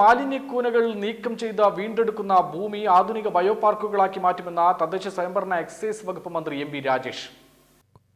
മാലിന്യക്കൂനകൾ നീക്കം ചെയ്ത വീണ്ടെടുക്കുന്ന ഭൂമി ആധുനിക ബയോപാർക്കുകളാക്കി മാറ്റുമെന്ന തദ്ദേശ സ്വയംഭരണ എക്സൈസ് വകുപ്പ് മന്ത്രി എം രാജേഷ്.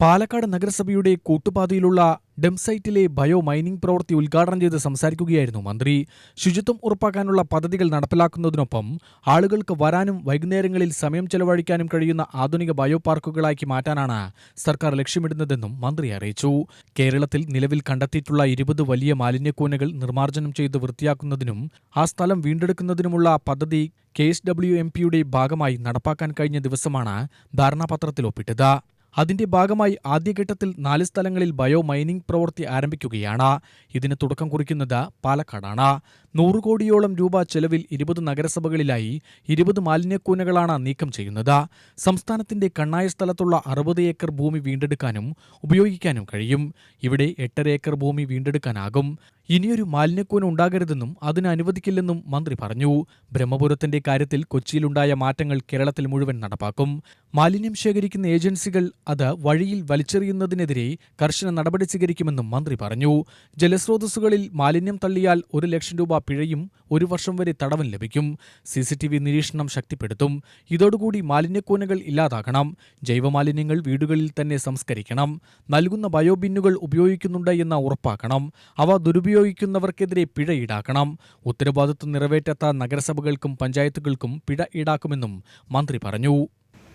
പാലക്കാട് നഗരസഭയുടെ കൂട്ടുപാതയിലുള്ള ഡെംസൈറ്റിലെ ബയോ മൈനിംഗ് പ്രവൃത്തി ഉദ്ഘാടനം ചെയ്ത് സംസാരിക്കുകയായിരുന്നു മന്ത്രി. ശുചിത്വം ഉറപ്പാക്കാനുള്ള പദ്ധതികൾ നടപ്പിലാക്കുന്നതിനൊപ്പം ആളുകൾക്ക് വരാനും വൈകുന്നേരങ്ങളിൽ സമയം ചെലവഴിക്കാനും കഴിയുന്ന ആധുനിക ബയോ പാർക്കുകളാക്കി മാറ്റാനാണ് സർക്കാർ ലക്ഷ്യമിടുന്നതെന്നും മന്ത്രി അറിയിച്ചു. കേരളത്തിൽ നിലവിൽ കണ്ടെത്തിയിട്ടുള്ള ഇരുപത് വലിയ മാലിന്യക്കൂനകൾ നിർമ്മാർജനം ചെയ്ത് വൃത്തിയാക്കുന്നതിനും ആ സ്ഥലം വീണ്ടെടുക്കുന്നതിനുമുള്ള പദ്ധതി കെ എസ് ഡബ്ല്യു എം പിയുടെ ഭാഗമായി നടപ്പാക്കാൻ കഴിഞ്ഞ ദിവസമാണ് ധാരണാപത്രത്തിൽ ഒപ്പിട്ടത്. അതിന്റെ ഭാഗമായി ആദ്യഘട്ടത്തിൽ നാല് സ്ഥലങ്ങളിൽ ബയോ മൈനിംഗ് പ്രവൃത്തി ആരംഭിക്കുകയാണ്. ഇതിന് തുടക്കം കുറിക്കുന്നത് പാലക്കാടാണ്. നൂറ് കോടിയോളം രൂപ ചെലവിൽ ഇരുപത് നഗരസഭകളിലായി ഇരുപത് മാലിന്യക്കൂനകളാണ് നീക്കം ചെയ്യുന്നത്. സംസ്ഥാനത്തിന്റെ കണ്ണായ സ്ഥലത്തുള്ള അറുപത് ഏക്കർ ഭൂമി വീണ്ടെടുക്കാനും ഉപയോഗിക്കാനും കഴിയും. ഇവിടെ എട്ടര ഏക്കർ ഭൂമി വീണ്ടെടുക്കാനാകും. ഇനിയൊരു മാലിന്യക്കൂന ഉണ്ടാകരുതെന്നും അതിന് അനുവദിക്കില്ലെന്നും മന്ത്രി പറഞ്ഞു. ബ്രഹ്മപുരത്തിന്റെ കാര്യത്തിൽ കൊച്ചിയിലുണ്ടായ മാറ്റങ്ങൾ കേരളത്തിൽ മുഴുവൻ നടപ്പാക്കും. മാലിന്യം ശേഖരിക്കുന്ന ഏജൻസികൾ അത് വഴിയിൽ വലിച്ചെറിയുന്നതിനെതിരെ കർശന നടപടി സ്വീകരിക്കുമെന്നും മന്ത്രി പറഞ്ഞു. ജലസ്രോതസ്സുകളിൽ മാലിന്യം തള്ളിയാൽ ഒരു ലക്ഷം രൂപ പിഴയും ഒരു വർഷം വരെ തടവും ലഭിക്കും. സിസിടിവി നിരീക്ഷണം ശക്തിപ്പെടുത്തും. ഇതോടുകൂടി മാലിന്യക്കൂനകൾ ഇല്ലാതാക്കണം ജൈവമാലിന്യങ്ങൾ വീടുകളിൽ തന്നെ സംസ്കരിക്കണം. നൽകുന്ന ബയോബിന്നുകൾ ഉപയോഗിക്കുന്നുണ്ട് എന്ന് ഉറപ്പാക്കണം. അവ ദുരുപയോഗിക്കുന്നവർക്കെതിരെ പിഴ ഈടാക്കണം. ഉത്തരവാദിത്വം നിറവേറ്റാത്ത നഗരസഭകൾക്കും പഞ്ചായത്തുകൾക്കും പിഴ ഈടാക്കുമെന്നും മന്ത്രി പറഞ്ഞു.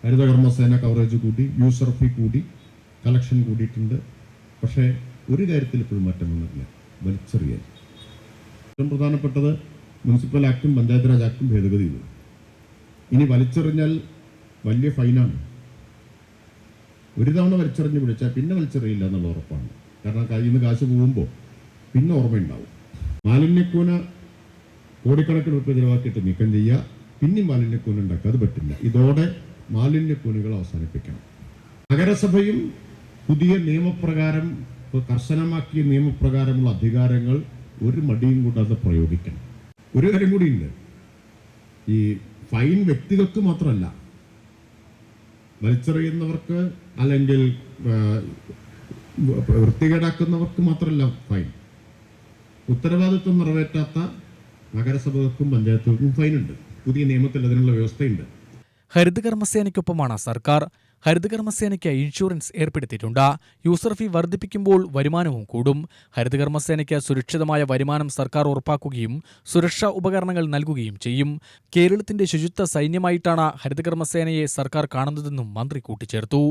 ഹരിതകർമ്മസേന കവറേജ് കൂടി യൂസർ ഫീ കൂടി കളക്ഷൻ കൂടിയിട്ടുണ്ട്. പക്ഷേ ഒരു കാര്യത്തിൽ ഇപ്പോഴും മാറ്റം വന്നിട്ടില്ല വലിച്ചെറിയൽ ഏറ്റവും പ്രധാനപ്പെട്ടത് മുനിസിപ്പൽ ആക്ടും പഞ്ചായത്ത് രാജ് ആക്ടും ഭേദഗതി ചെയ്തു ഇനി വലിച്ചെറിഞ്ഞാൽ വലിയ ഫൈനാണ് ഒരു തവണ വലിച്ചെറിഞ്ഞ് പിടിച്ചാൽ പിന്നെ വലിച്ചെറിയില്ല എന്നുള്ള ഉറപ്പാണ്. കാരണം കയ്യിൽ നിന്ന് കാശ് പോകുമ്പോൾ പിന്നെ ഓർമ്മയുണ്ടാവും. മാലിന്യക്കൂന കോടിക്കണക്കിന് ഉപ്പ് ചിലവാക്കിയിട്ട് നീക്കം ചെയ്യുക പിന്നെയും മാലിന്യക്കൂന ഉണ്ടാക്കുക അത് പറ്റില്ല. ഇതോടെ മാലിന്യക്കൂനുകൾ അവസാനിപ്പിക്കണം. നഗരസഭയും പുതിയ നിയമപ്രകാരം കർശനമാക്കിയ നിയമപ്രകാരമുള്ള അധികാരങ്ങൾ ഒരു മടിയും കൂടാതെ പ്രയോഗിക്കണം. ഒരു കാര്യം കൂടിയുണ്ട്. ഈ ഫൈൻ വ്യക്തികൾക്ക് മാത്രമല്ല വലിച്ചെറിയുന്നവർക്ക് അല്ലെങ്കിൽ വൃത്തികേടാക്കുന്നവർക്ക് മാത്രമല്ല ഫൈൻ. ഉത്തരവാദിത്വം നിറവേറ്റാത്ത നഗരസഭകൾക്കും പഞ്ചായത്തുകൾക്കും ഫൈനുണ്ട്. പുതിയ നിയമത്തിൽ അതിനുള്ള വ്യവസ്ഥയുണ്ട്. ഹരിതകർമ്മസേനയ്ക്കൊപ്പമാണ് സർക്കാർ ഹരിതകർമ്മസേനയ്ക്ക് ഇൻഷുറൻസ് ഏർപ്പെടുത്തിയിട്ടുണ്ട്. യൂസർ ഫീ വർദ്ധിപ്പിക്കുമ്പോൾ വരുമാനവും കൂടും. ഹരിതകർമ്മസേനയ്ക്ക് സുരക്ഷിതമായ വരുമാനം സർക്കാർ ഉറപ്പാക്കുകയും സുരക്ഷാ ഉപകരണങ്ങൾ നൽകുകയും ചെയ്യും. കേരളത്തിന്റെ ശുചിത്വ സൈന്യമായിട്ടാണ് ഹരിതകർമ്മസേനയെ സർക്കാർ കാണുന്നതെന്നും മന്ത്രി കൂട്ടിച്ചേർത്തു.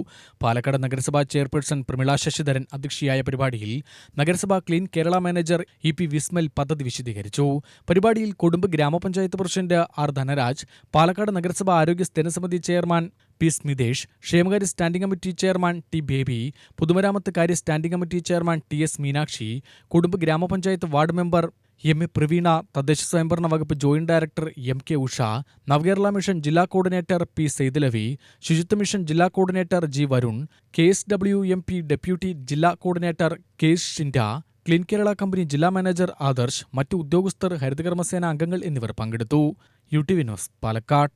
പാലക്കാട് നഗരസഭാ ചെയർപേഴ്സൺ പ്രമിള ശശിധരൻ അധ്യക്ഷയായ പരിപാടിയിൽ നഗരസഭാ clean Kerala manager E P Vismal പദ്ധതി വിശദീകരിച്ചു. പരിപാടിയിൽ കൊടുമ്പ് ഗ്രാമപഞ്ചായത്ത് പ്രസിഡന്റ് ആർ ധനരാജ് പാലക്കാട് നഗരസഭാ ആരോഗ്യ സ്ഥിരസമിതി ചെയർമാൻ പി സ്മിതേഷ് ക്ഷേമകാര്യ standing committee chairman T Baby പൊതുമരാമത്ത് കാര്യ standing committee chairman T S Meenakshi കുടുംബ ഗ്രാമപഞ്ചായത്ത് ward member M A Praveena തദ്ദേശ സ്വയംഭരണ വകുപ്പ് joint director M K Usha Navakerala mission ജില്ലാ coordinator P Saidalavi Suchitwa mission ജില്ലാ coordinator G Varun K S W M P deputy ജില്ലാ coordinator K S Shinda clean Kerala company ജില്ലാ manager Adarsh മറ്റു ഉദ്യോഗസ്ഥർ ഹരിതകർമ്മസേന അംഗങ്ങൾ എന്നിവർ പങ്കെടുത്തു. U T V news Palakkad.